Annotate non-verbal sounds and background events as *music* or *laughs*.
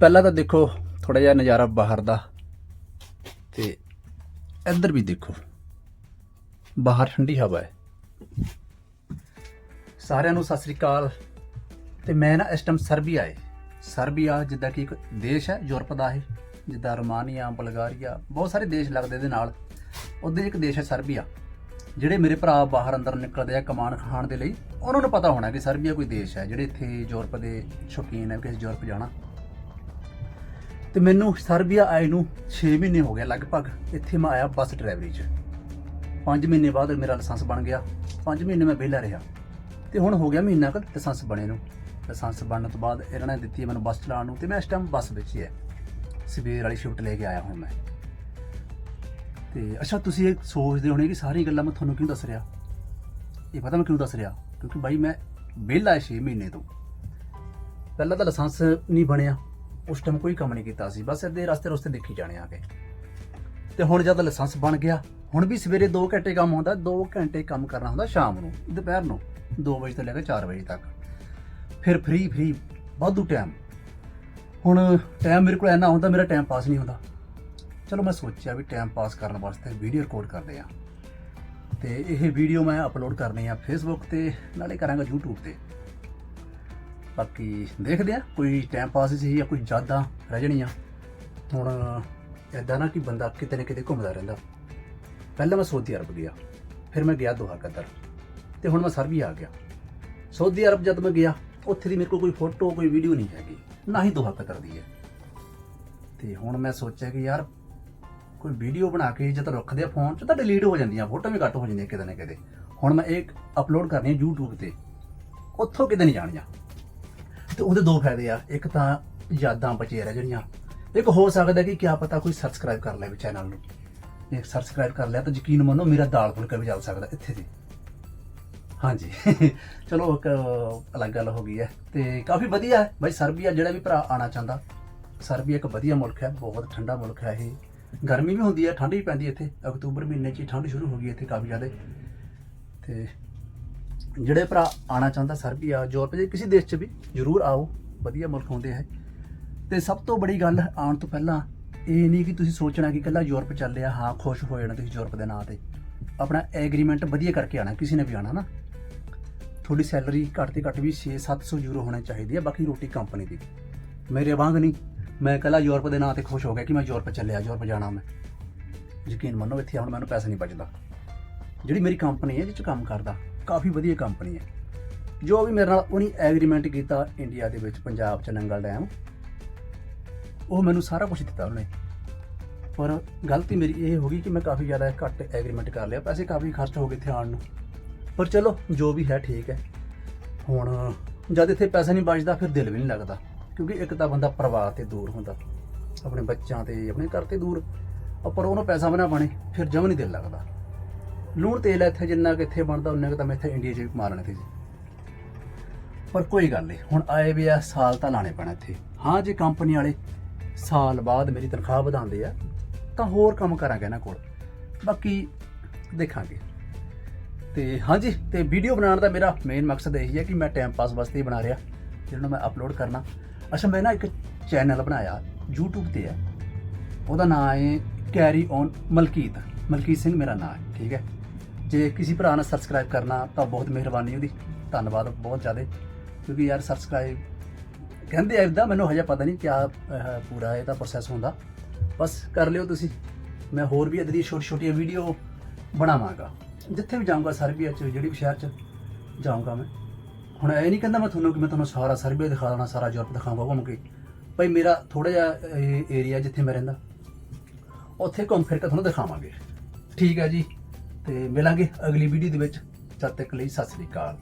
ਪਹਿਲਾਂ ਤਾਂ ਦੇਖੋ ਥੋੜਾ ਜਿਹਾ ਨਜ਼ਾਰਾ ਬਾਹਰ ਦਾ ਤੇ ਇੱਧਰ ਵੀ ਦੇਖੋ, ਬਾਹਰ ਠੰਡੀ ਹਵਾ ਹੈ। ਸਾਰਿਆਂ ਨੂੰ ਸਤਿ ਸ੍ਰੀ ਅਕਾਲ ਤੇ ਮੈਂ ਨਾ ਇਸ ਟਾਈਮ ਸਰਬੀਆ ਹੈ ਸਰਬੀਆ ਜਿੱਦਾਂ ਕਿ ਇੱਕ ਦੇਸ਼ ਹੈ, ਯੂਰਪ ਦਾ ਹੈ ਜਿੱਦਾਂ ਰੋਮਾਨੀਆ, ਬਲਗਾਰੀਆ, ਬਹੁਤ ਸਾਰੇ ਦੇਸ਼ ਲੱਗਦੇ ਦੇ ਨਾਲ। ਉਹਦੇ ਇੱਕ ਦੇਸ਼ ਹੈ ਸਰਬੀਆ, ਜਿਹੜੇ ਮੇਰੇ ਭਰਾ ਬਾਹਰ ਅੰਦਰ ਨਿਕਲਦੇ ਆ ਕਮਾਨ ਖਾਣ ਦੇ ਲਈ, ਉਹਨਾਂ ਨੂੰ ਪਤਾ ਹੋਣਾ ਕਿ ਸਰਬੀਆ ਕੋਈ ਦੇਸ਼ ਹੈ, ਜਿਹੜੇ ਇੱਥੇ ਯੂਰਪ ਦੇ ਸ਼ੌਕੀਨ ਹੈ ਕਿ ਅਸੀਂ ਯੂਰਪ ਜਾਣਾ। ਤੇ ਮੈਨੂੰ ਸਰਬੀਆ ਆਏ ਨੂੰ 6 ਮਹੀਨੇ ਹੋ ਗਏ ਲਗਭਗ। ਇੱਥੇ ਮੈਂ ਆਇਆ ਬੱਸ ਡਰਾਈਵਰੀ 'ਚ। 5 ਮਹੀਨੇ ਬਾਅਦ ਮੇਰਾ ਲਾਇਸੈਂਸ ਬਣ ਗਿਆ। 5 ਮਹੀਨੇ ਮੈਂ ਵਿਹਲਾ ਰਿਹਾ। ਤੇ ਹੁਣ ਹੋ ਗਿਆ ਮਹੀਨਾ ਕੁ ਲਾਇਸੈਂਸ ਬਣੇ ਨੂੰ। ਲਾਇਸੈਂਸ ਬਣਨ ਤੋਂ ਬਾਅਦ ਇਹਨਾਂ ਨੇ ਦਿੱਤੀ ਮੈਨੂੰ ਬੱਸ ਚਲਾਉਣ ਨੂੰ ਤੇ ਮੈਂ ਇਸ ਟਾਈਮ ਬੱਸ ਵਿੱਚ ਹੀ ਹੈ। ਸਵੇਰ ਵਾਲੀ ਸ਼ਿਫਟ ਲੈ ਕੇ ਆਇਆ ਹੁਣ ਮੈਂ। ਤੇ ਅੱਛਾ, ਤੁਸੀਂ ਇਹ ਸੋਚਦੇ ਹੋਣੇ ਕਿ ਸਾਰੀ ਗੱਲਾਂ ਮੈਂ ਤੁਹਾਨੂੰ ਕਿਉਂ ਦੱਸ ਰਿਹਾ? ਇਹ ਪਤਾ ਮੈਂ ਕਿਉਂ ਦੱਸ ਰਿਹਾ? ਕਿਉਂਕਿ ਬਾਈ ਮੈਂ ਵਿਹਲਾ 6 ਮਹੀਨੇ ਤੋਂ। ਪਹਿਲਾਂ ਤਾਂ ਲਾਇਸੈਂਸ ਨਹੀਂ ਬਣਿਆ। ਉਸ ਟਾਈਮ ਕੋਈ ਕੰਮ ਨਹੀਂ ਕੀਤਾ ਸੀ। ਬਸ ਇੱਦੇ ਰਸਤੇ ਰਸਤੇ ਦੇਖੀ ਜਾਣੇ ਆ ਕੇ। ਤੇ ਹੁਣ ਜਦ ਲਾਇਸੈਂਸ ਬਣ ਗਿਆ, ਹੁਣ ਵੀ ਸਵੇਰੇ 2 ਘੰਟੇ ਕੰਮ ਹੁੰਦਾ 2 ਘੰਟੇ ਕੰਮ ਕਰਨਾ ਹੁੰਦਾ ਸ਼ਾਮ ਨੂੰ, ਦੁਪਹਿਰ ਨੂੰ 2 ਵਜੇ ਤੋਂ ਲੈ ਕੇ 4 ਵਜੇ ਤੱਕ। ਫਿਰ ਫ੍ਰੀ ਫ੍ਰੀ ਵਾਧੂ ਟਾਈਮ ਹੁਣ ਟਾਈਮ ਮੇਰੇ ਕੋਲ ਇੰਨਾ ਹੁੰਦਾ, ਮੇਰਾ ਟਾਈਮ ਪਾਸ ਨਹੀਂ ਹੁੰਦਾ। ਚਲੋ ਮੈਂ ਸੋਚਿਆ ਵੀ ਟਾਈਮ ਪਾਸ ਕਰਨ ਵਾਸਤੇ ਵੀਡੀਓ ਰਿਕਾਰਡ ਕਰਦੇ ਆ ਤੇ ਇਹ ਵੀਡੀਓ ਮੈਂ ਅਪਲੋਡ ਕਰਨੀ ਆ ਫੇਸਬੁੱਕ ਤੇ, ਨਾਲੇ ਕਰਾਂਗਾ YouTube ਤੇ। ਬਾਕੀ ਦੇਖਦੇ ਆ, ਕੋਈ ਟਾਈਮ ਪਾਸ ਸੀ ਜਾਂ ਕੋਈ ਯਾਦਾਂ ਰਹਿ ਜਾਣੀਆਂ। ਹੁਣ ਏਦਾਂ ਨਾ ਕਿ ਬੰਦਾ ਕਿਤੇ ਨਾ ਕਿਤੇ ਘੁੰਮਦਾ ਰਹਿੰਦਾ। ਪਹਿਲਾਂ ਮੈਂ ਸਾਊਦੀ ਅਰਬ ਗਿਆ, ਫਿਰ ਮੈਂ ਗਿਆ ਦੋਹਾ ਕਤਰ ਤੇ ਹੁਣ ਮੈਂ ਸਰਬੀਆ ਆ ਗਿਆ। ਸਾਊਦੀ ਅਰਬ ਜਦ ਮੈਂ ਗਿਆ, ਉੱਥੇ ਦੀ ਮੇਰੇ ਕੋਲ ਕੋਈ ਫੋਟੋ ਕੋਈ ਵੀਡੀਓ ਨਹੀਂ ਹੈਗੀ, ਨਾ ਹੀ ਦੋਹਾ ਕਤਰ ਦੀ ਹੈ। ਤੇ ਹੁਣ ਮੈਂ ਸੋਚਿਆ ਕਿ ਯਾਰ, ਕੋਈ ਵੀਡੀਓ ਬਣਾ ਕੇ ਜਦ ਰੱਖਦੇ ਆ ਫੋਨ 'ਚ ਤਾਂ ਡਿਲੀਟ ਹੋ ਜਾਂਦੀਆਂ ਫੋਟੋ ਵੀ ਕੱਟ ਹੋ ਜਾਂਦੀਆਂ ਕਿਤੇ ਨਾ ਕਿਤੇ। ਹੁਣ ਮੈਂ ਇਹ ਅਪਲੋਡ ਕਰਨੀ ਹੈ YouTube ਤੇ, ਉੱਥੋਂ ਕਿਤੇ ਨਹੀਂ ਜਾਣੀਆਂ। ਤੇ ਉਹਦੇ ਦੋ ਫਾਇਦੇ ਆ। ਇੱਕ ਤਾਂ ਯਾਦਾਂ ਬਚੇ ਰਹਿ ਜਾਣੀਆਂ। ਇੱਕ ਹੋ ਸਕਦਾ ਕਿ ਕਿਆ ਪਤਾ ਕੋਈ ਸਬਸਕ੍ਰਾਈਬ ਕਰ ਲਵੇ ਚੈਨਲ ਨੂੰ। ਜੇ ਸਬਸਕ੍ਰਾਈਬ ਕਰ ਲਿਆ ਤਾਂ ਯਕੀਨ ਮੰਨੋ ਮੇਰਾ ਦਾਲ ਫੁਲਕਾ ਵੀ ਚੱਲ ਸਕਦਾ ਇੱਥੇ ਦੀ ਹਾਂਜੀ। *laughs* ਚਲੋ ਇੱਕ ਅਲੱਗ ਗੱਲ ਹੋ ਗਈ ਹੈ। ਤੇ ਕਾਫੀ ਵਧੀਆ ਹੈ। ਬਾਈ ਸਰਬੀਆ ਜਿਹੜਾ ਵੀ ਭਰਾ ਆਣਾ ਚਾਹੁੰਦਾ, ਸਰਬੀਆ ਇੱਕ ਵਧੀਆ ਮੁਲਕ ਹੈ, ਬਹੁਤ ਠੰਡਾ ਮੁਲਕ ਹੈ ਇਹ। ਗਰਮੀ ਵੀ ਹੁੰਦੀ ਹੈ, ਠੰਡ ਵੀ ਪੈਂਦੀ ਇੱਥੇ। ਅਕਤੂਬਰ ਮਹੀਨੇ 'ਚ ਹੀ ਠੰਡ ਸ਼ੁਰੂ ਹੋ ਗਈ ਇੱਥੇ ਕਾਫੀ ਜ਼ਿਆਦਾ। ਤੇ ਜਿਹੜੇ ਭਰਾ ਆਣਾ ਚਾਹੁੰਦਾ ਸਰਬੀਆ ਯੂਰਪ ਦੇ ਕਿਸੇ ਦੇਸ਼ 'ਚ ਵੀ ਜ਼ਰੂਰ ਆਓ, ਵਧੀਆ ਮੁਲਕ ਹੁੰਦੇ ਹੈ। ਤੇ ਸਭ ਤੋਂ ਬੜੀ ਗੱਲ ਆਉਣ ਤੋਂ ਪਹਿਲਾਂ ਇਹ ਨਹੀਂ ਕਿ ਤੁਸੀਂ ਸੋਚਣਾ ਕਿ ਇਕੱਲਾ ਯੂਰਪ ਚੱਲਿਆ ਹਾਂ, ਖੁਸ਼ ਹੋ ਜਾਣਾ ਤੁਸੀਂ ਯੂਰਪ ਦੇ ਨਾਂ ਤੇ। ਆਪਣਾ ਐਗਰੀਮੈਂਟ ਵਧੀਆ ਕਰਕੇ ਆਣਾ ਕਿਸੇ ਨੇ ਵੀ ਆਣਾ ਨਾ। ਤੁਹਾਡੀ ਸੈਲਰੀ ਘੱਟ ਤੇ ਘੱਟ ਵੀ 6-700 ਯੂਰੋ ਹੋਣੀ ਚਾਹੀਦੀ ਹੈ ਬਾਕੀ ਰੋਟੀ ਕੰਪਨੀ ਦੀ। ਮੇਰੇ ਵਾਂਗ ਨਹੀਂ, ਮੈਂ ਇਕੱਲਾ ਯੂਰਪ ਦੇ ਨਾਂ ਤੇ ਖੁਸ਼ ਹੋ ਗਿਆ ਕਿ ਮੈਂ ਯੂਰਪ ਚੱਲਿਆ, ਯੂਰਪ ਜਾਣਾ ਮੈਂ। ਯਕੀਨ ਮੰਨੋ ਇੱਥੇ ਹੁਣ ਮੈਨੂੰ ਪੈਸਾ ਨਹੀਂ ਬਚਦਾ। ਜਿਹੜੀ ਮੇਰੀ ਕੰਪਨੀ ਹੈ ਜਿਹ 'ਚ ਕੰਮ ਕਰਦਾ। ਕਾਫੀ ਵਧੀਆ ਕੰਪਨੀ ਹੈ। ਜੋ ਵੀ ਮੇਰੇ ਨਾਲ ਉਹਨੇ ਐਗਰੀਮੈਂਟ ਕੀਤਾ ਇੰਡੀਆ ਦੇ ਵਿੱਚ, ਪੰਜਾਬ ਚ ਨੰਗਲ ਡੈਮ, ਉਹ ਮੈਨੂੰ ਸਾਰਾ ਕੁਝ ਦਿੱਤਾ ਉਹਨੇ। ਪਰ ਗਲਤੀ ਮੇਰੀ ਇਹ ਹੋ ਗਈ ਕਿ ਮੈਂ ਕਾਫੀ ਜ਼ਿਆਦਾ ਘੱਟ ਐਗਰੀਮੈਂਟ ਕਰ ਲਿਆ, ਪੈਸੇ ਕਾਫੀ ਖਰਚ ਹੋ ਗਏ ਇੱਥੇ ਆਉਣ ਨੂੰ। ਪਰ ਚਲੋ, ਜੋ ਵੀ ਹੈ ਠੀਕ ਹੈ। ਹੁਣ ਜਦ ਇੱਥੇ ਪੈਸਾ ਨਹੀਂ ਬਚਦਾ, ਫਿਰ ਦਿਲ ਵੀ ਨਹੀਂ ਲੱਗਦਾ, ਕਿਉਂਕਿ ਇੱਕ ਤਾਂ ਬੰਦਾ ਪਰਿਵਾਰ ਤੇ ਦੂਰ ਹੁੰਦਾ, ਆਪਣੇ ਬੱਚਿਆਂ ਤੇ, ਆਪਣੇ ਘਰ ਤੇ ਦੂਰ। ਪਰ ਉਹਨੂੰ ਪੈਸਾ ਬਣਾ ਬਣੇ, ਫਿਰ ਜਮ ਨਹੀਂ ਦਿਲ ਲੱਗਦਾ। ਲੂਣ ਤੇਲ ਇੱਥੇ, ਜਿੰਨਾ ਕਿ ਇੱਥੇ ਬਣਦਾ, ਉਨਾ ਕਿ ਤਾਂ ਮੈਂ ਇੱਥੇ ਇੰਡੀਆ 'ਚ ਵੀ ਕਮਾ ਲੈਣਾ ਸੀ ਪਰ ਕੋਈ ਗੱਲ ਨਹੀਂ, ਹੁਣ ਆਏ ਵੀ ਆ, ਸਾਲ ਤਾਂ ਲਾਣੇ ਪੈਣਾ ਇੱਥੇ। ਹਾਂ, ਜੇ ਕੰਪਨੀ ਵਾਲੇ ਸਾਲ ਬਾਅਦ ਮੇਰੀ ਤਨਖਾਹ ਵਧਾਉਂਦੇ ਆ, ਤਾਂ ਹੋਰ ਕੰਮ ਕਰਾਂਗੇ ਇਹਨਾਂ ਕੋਲ। ਬਾਕੀ ਦੇਖਾਂਗੇ। ਤੇ ਹਾਂਜੀ ਤੇ ਵੀਡੀਓ ਬਣਾਉਣ ਦਾ ਮੇਰਾ ਮੇਨ ਮਕਸਦ ਇਹ ਹੈ ਕਿ ਮੈਂ ਟਾਈਮ ਪਾਸ ਵਾਸਤੇ ਹੀ ਬਣਾ ਰਿਹਾ, ਜਿਹਨੂੰ ਮੈਂ ਅਪਲੋਡ ਕਰਨਾ। ਅੱਛਾ, ਮੈਂ ਨਾ ਇੱਕ ਚੈਨਲ ਬਣਾਇਆ, YouTube ਤੇ ਹੈ। ਉਹਦਾ ਨਾਮ ਹੈ ਕੈਰੀ ਔਨ ਮਲਕੀਤ। ਮਲਕੀਤ ਸਿੰਘ ਮੇਰਾ ਨਾਮ ਹੈ, ਠੀਕ ਹੈ। ਜੇ ਕਿਸੇ ਭਰਾ ਨੇ ਸਬਸਕ੍ਰਾਈਬ ਕਰਨਾ ਤਾਂ ਬਹੁਤ ਮਿਹਰਬਾਨੀ ਉਹਦੀ। ਧੰਨਵਾਦ ਬਹੁਤ ਜ਼ਿਆਦਾ। ਕਿਉਂਕਿ ਯਾਰ ਸਬਸਕ੍ਰਾਈਬ ਕਹਿੰਦੇ ਆ ਇਦਾਂ ਮੈਨੂੰ ਹਜੇ ਪਤਾ ਨਹੀਂ ਕਿਆ ਅਹ, ਪੂਰਾ ਇਹਦਾ ਪ੍ਰੋਸੈਸ ਹੁੰਦਾ। ਬਸ ਕਰ ਲਿਓ ਤੁਸੀਂ। ਮੈਂ ਹੋਰ ਵੀ ਇਦਾਂ ਦੀ ਛੋਟੀ ਛੋਟੀਆਂ ਵੀਡੀਓ ਬਣਾਵਾਂਗਾ। ਜਿੱਥੇ ਵੀ ਜਾਊਂਗਾ ਸਰਬੀਆ ਚ ਜਿਹੜੀ ਵੀ ਸ਼ਹਿਰ ਚ ਜਾਊਂਗਾ ਮੈਂ। ਹੁਣ ਇਹ ਨਹੀਂ ਕਹਿੰਦਾ ਮੈਂ ਤੁਹਾਨੂੰ ਕਿ ਮੈਂ ਤੁਹਾਨੂੰ ਸਾਰਾ ਸਰਬੀਆ ਦਿਖਾ ਦੇਣਾ ਸਾਰਾ ਯੂਰਪ ਦਿਖਾਵਾਂਗਾ ਘੁੰਮ ਕੇ। ਭਾਈ ਮੇਰਾ ਥੋੜਾ ਜਿਹਾ ਏਰੀਆ ਜਿੱਥੇ ਮੈਂ ਰਹਿੰਦਾ ਉੱਥੇ ਘੁੰਮ ਫਿਰ ਕੇ ਤੁਹਾਨੂੰ ਦਿਖਾਵਾਂਗੇ। ਠੀਕ ਹੈ ਜੀ। ਤੇ ਮਿਲਾਂਗੇ ਅਗਲੀ ਵੀਡੀਓ ਦੇ ਵਿੱਚ। ਜਦ ਤੱਕ ਲਈ ਸਤਿ ਸ੍ਰੀ ਅਕਾਲ।